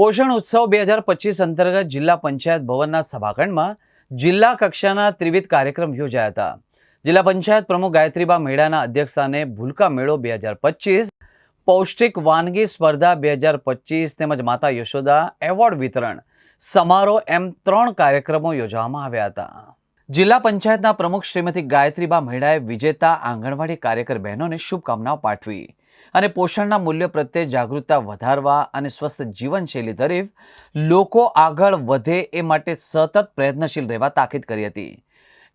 પોષણ ઉત્સવ બે હજાર પચીસ અંતર્ગત જિલ્લા પંચાયત ભવનના સભાખંડમાં જિલ્લા કક્ષાના ત્રિવિધ કાર્યક્રમ યોજાયા હતા. જિલ્લા પંચાયત પ્રમુખ ગાયત્રીબા મેળાના અધ્યક્ષસ્થાને ભૂલકા મેળો બે હજાર પચીસ, પૌષ્ટિક વાનગી સ્પર્ધા બે હજાર પચીસ તેમજ માતા યશોદા એવોર્ડ વિતરણ સમારોહ એમ ત્રણ કાર્યક્રમો યોજવામાં આવ્યા હતા. જિલ્લા પંચાયતના પ્રમુખ શ્રીમતી ગાયત્રીબા મેળાએ વિજેતા આંગણવાડી કાર્યકર બહેનોને શુભકામનાઓ પાઠવી. અને પોષણના મૂલ્ય પ્રત્યે જાગૃતતા વધારવા અને સ્વસ્થ જીવનશૈલી તરફ લોકો આગળ વધે એ માટે સતત પ્રયત્નશીલ રહેવા તાકીદ કરી હતી.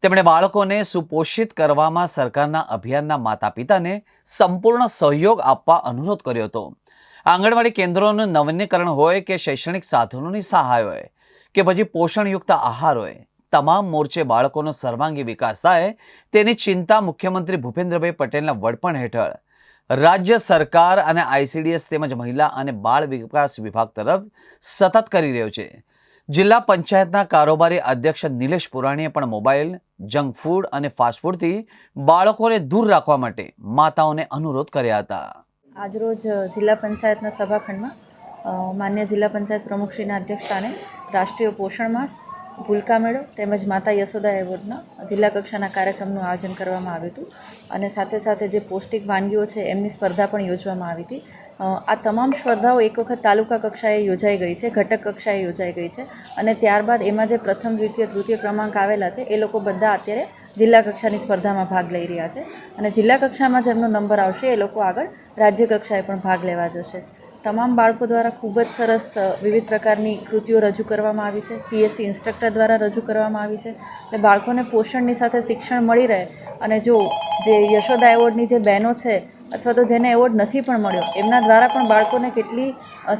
તેમણે બાળકોને સુપોષિત કરવામાં સરકારના અભિયાનના માતા પિતાને સંપૂર્ણ સહયોગ આપવા અનુરોધ કર્યો હતો. આંગણવાડી કેન્દ્રોનું નવીનીકરણ હોય કે શૈક્ષણિક સાધનોની સહાય હોય કે પછી પોષણયુક્ત આહાર હોય, તમામ મોરચે બાળકોનો સર્વાંગી વિકાસ થાય તેની ચિંતા મુખ્યમંત્રી ભૂપેન્દ્રભાઈ પટેલના વડપણ હેઠળ રાજ્ય સરકાર અને આઈસીડીએસ તેમજ મહિલા અને બાળ વિકાસ વિભાગ તરફ સતત કરી રહ્યો છે. જિલ્લા પંચાયતના કારોબારી અધ્યક્ષ નિલેશ પુરાણીએ પણ મોબાઈલ, જંક ફૂડ અને ફાસ્ટફૂડથી બાળકોને દૂર રાખવા માટે માતાઓને અનુરોધ કર્યા હતા. આજરોજ જિલ્લા પંચાયતના સભાખંડમાં માન્ય જિલ્લા પંચાયત પ્રમુખશ્રીના અધ્યક્ષસ્થાને રાષ્ટ્રીય પોષણ માસ ભૂલકા મેળો તેમજ માતા યશોદા એવોર્ડના જિલ્લા કક્ષાના કાર્યક્રમનું આયોજન કરવામાં આવ્યું હતું. અને સાથે સાથે જે પૌષ્ટિક વાનગીઓ છે એમની સ્પર્ધા પણ યોજવામાં આવી હતી. આ તમામ સ્પર્ધાઓ એક વખત તાલુકા કક્ષાએ યોજાઈ ગઈ છે, ઘટક કક્ષાએ યોજાઈ ગઈ છે. અને ત્યારબાદ એમાં જે પ્રથમ, દ્વિતીય, તૃતીય ક્રમાંક આવેલા છે, એ લોકો બધા અત્યારે જિલ્લા કક્ષાની સ્પર્ધામાં ભાગ લઈ રહ્યા છે. અને જિલ્લા કક્ષામાં જેમનો નંબર આવશે, એ લોકો આગળ રાજ્ય કક્ષાએ પણ ભાગ લેવા જશે. તમામ બાળકો દ્વારા ખૂબ જ સરસ વિવિધ પ્રકારની કૃતિઓ રજૂ કરવામાં આવી છે. પીએસસી ઇન્સ્ટ્રક્ટર દ્વારા રજૂ કરવામાં આવી છે. એટલે બાળકોને પોષણની સાથે શિક્ષણ મળી રહે અને જો જે યશોદા એવોર્ડની જે બહેનો છે અથવા તો જેને એવોર્ડ નથી પણ મળ્યો, એમના દ્વારા પણ બાળકોને કેટલી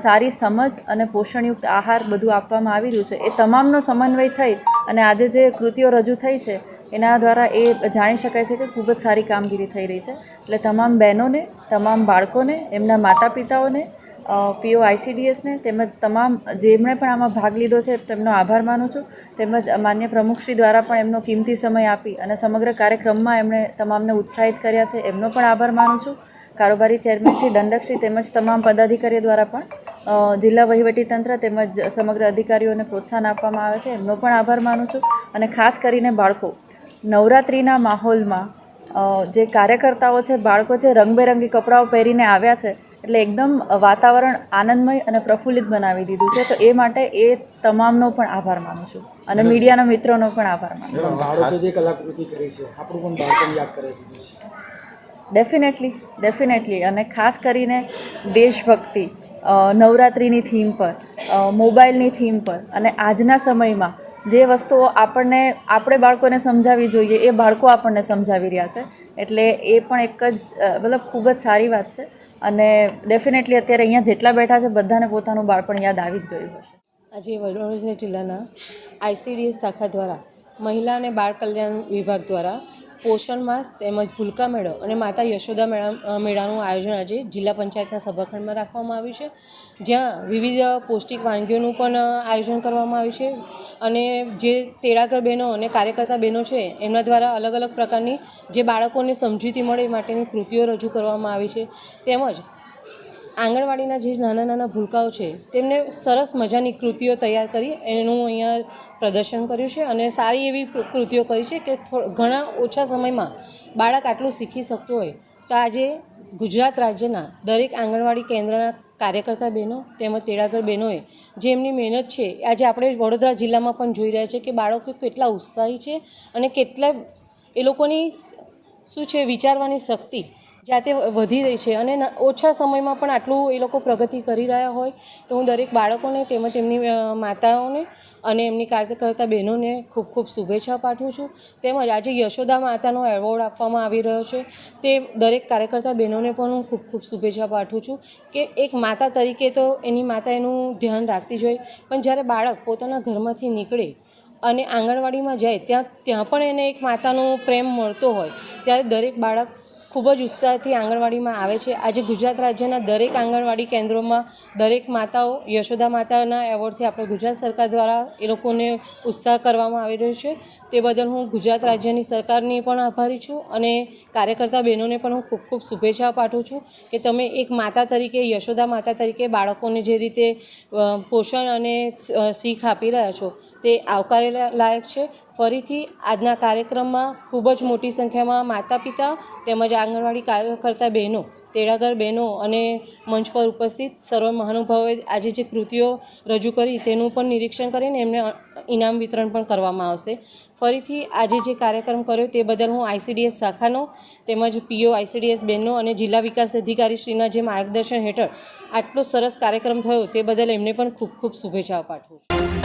સારી સમજ અને પોષણયુક્ત આહાર બધું આપવામાં આવી રહ્યું છે. એ તમામનો સમન્વય થઈ અને આજે જે કૃતિઓ રજૂ થઈ છે, એના દ્વારા એ જાણી શકાય છે કે ખૂબ જ સારી કામગીરી થઈ રહી છે. એટલે તમામ બહેનોને, તમામ બાળકોને, એમના માતા પિતાઓને પીઓ આઈસીડીએસને તેમજ તમામ જેમણે પણ આમાં ભાગ લીધો છે, તેમનો આભાર માનું છું. તેમજ માન્ય પ્રમુખશ્રી દ્વારા પણ એમનો કિંમતી સમય આપી અને સમગ્ર કાર્યક્રમમાં એમણે તમામને ઉત્સાહિત કર્યા છે, એમનો પણ આભાર માનું છું. કારોબારી ચેરમેન શ્રી દંડકશ્રી તેમજ તમામ પદાધિકારીઓ દ્વારા પણ જિલ્લા વહીવટીતંત્ર તેમજ સમગ્ર અધિકારીઓને પ્રોત્સાહન આપવામાં આવે છે, એમનો પણ આભાર માનું છું. અને ખાસ કરીને બાળકો, નવરાત્રિના માહોલમાં જે કાર્યકર્તાઓ છે, બાળકો છે, રંગબેરંગી કપડાઓ પહેરીને આવ્યા છે એટલે એકદમ વાતાવરણ આનંદમય અને પ્રફુલ્લિત બનાવી દીધું છે. તો એ માટે એ તમામનો પણ આભાર માનું છું અને મીડિયાના મિત્રોનો પણ આભાર માનું છું. બાળકો જે કલાકૃતિ કરી છે આપણું પણ બાળકોને યાદ કરાવી દીધું છે. ડેફિનેટલી ડેફિનેટલી અને ખાસ કરીને દેશભક્તિ નવરાત્રિની થીમ પર મોબાઈલની થીમ પર અને આજના સમયમાં જે વસ્તુઓ આપણને, આપણે બાળકોને સમજાવવી જોઈએ, એ બાળકો આપણને સમજાવી રહ્યા છે. એટલે એ પણ એક જ મતલબ ખૂબ જ સારી વાત છે. અને ડેફિનેટલી અત્યારે અહીંયા જેટલા બેઠા છે, બધાને પોતાનું બાળપણ યાદ આવી જ ગયું હશે. આજે વડોદરા જિલ્લાના આઈસીડીએસ શાખા દ્વારા મહિલા અને બાળ કલ્યાણ વિભાગ દ્વારા પોષણ માસ તેમજ ભૂલકા મેળો અને માતા યશોદા મેળા મેળાનું આયોજન આજે જિલ્લા પંચાયતના સભાખંડમાં રાખવામાં આવ્યું છે. જ્યાં વિવિધ પૌષ્ટિક વાનગીઓનું પણ આયોજન કરવામાં આવ્યું છે. અને જે તેડાગર બહેનો અને કાર્યકર્તા બહેનો છે, એમના દ્વારા અલગ અલગ પ્રકારની જે બાળકોને સમજૂતી મળે માટેની કૃતિઓ રજૂ કરવામાં આવી છે. તેમજ આંગણવાડીના જે નાના નાના ભૂલકાઓ છે, તેમને સરસ મજાની કૃતિઓ તૈયાર કરી એનું અહીંયા પ્રદર્શન કર્યું છે અને સારી એવી કૃતિઓ કરી છે કે ઘણા ઓછા સમયમાં બાળક આટલું શીખી શકતું હોય. તો આજે ગુજરાત રાજ્યના દરેક આંગણવાડી કેન્દ્રના કાર્યકર્તા બહેનો તેમજ તેડાગર બહેનોએ જે એમની મહેનત છે આજે આપણે વડોદરા જિલ્લામાં પણ જોઈ રહ્યા છે કે બાળકો કેટલા ઉત્સાહી છે અને કેટલા એ લોકોની શું છે, વિચારવાની શક્તિ જાતે વધી રહી છે અને ઓછા સમયમાં પણ આટલું એ લોકો પ્રગતિ કરી રહ્યા હોય તો હું દરેક બાળકોને તેમજ તેમની માતાઓને અને એમની કાર્યકર્તા બહેનોને ખૂબ ખૂબ શુભેચ્છા પાઠવું છું. તેમજ આજે યશોદા માતાનો એવોર્ડ આપવામાં આવી રહ્યો છે. તે દરેક કાર્યકર્તા બહેનોને પણ હું ખૂબ ખૂબ શુભેચ્છા પાઠવું છું કે એક માતા તરીકે તો એની માતા એનું ધ્યાન રાખતી જ હોય. પણ જ્યારે બાળક પોતાના ઘરમાંથી નીકળે અને આંગણવાડીમાં જાય ત્યાં ત્યાં પણ એને એક માતાનો પ્રેમ મળતો હોય, ત્યારે દરેક બાળક ખૂબ જ ઉત્સાહથી આંગણવાડીમાં આવે છે. આજે ગુજરાત રાજ્યના દરેક આંગણવાડી કેન્દ્રોમાં દરેક માતાઓ યશોદા માતાના એવોર્ડથી આપણે ગુજરાત સરકાર દ્વારા એ લોકોને ઉત્સાહ કરવામાં આવી રહ્યો છે. તે બદલ હું ગુજરાત રાજ્યની સરકારની પણ આભારી છું અને કાર્યકર્તા બહેનોને પણ હું ખૂબ ખૂબ શુભેચ્છાઓ પાઠવું છું કે તમે એક માતા તરીકે, યશોદા માતા તરીકે બાળકોને જે રીતે પોષણ અને શીખ આપી રહ્યા છો તે આવકારે લાયક છે. ફરીથી આજના કાર્યક્રમમાં ખૂબ જ મોટી સંખ્યામાં માતા પિતા તેમજ આંગણવાડી કાર્યકર્તા બહેનો, તેડાગર બહેનો અને મંચ પર ઉપસ્થિત સર્વ મહાનુભાવોએ આજે જે કૃતિઓ રજૂ કરી તેનું પણ નિરીક્ષણ કરીને એમને ઇનામ વિતરણ પણ કરવામાં આવશે. ફરીથી આજે જે કાર્યક્રમ કર્યો તે બદલ હું આઈસીડીએસ શાખાનો તેમજ પીઓ આઈસીડીએસ બહેનો અને જિલ્લા વિકાસ અધિકારી શ્રીના જે માર્ગદર્શન હેઠળ આટલો સરસ કાર્યક્રમ થયો તે બદલ એમને પણ ખૂબ ખૂબ શુભેચ્છાઓ પાઠવું છું.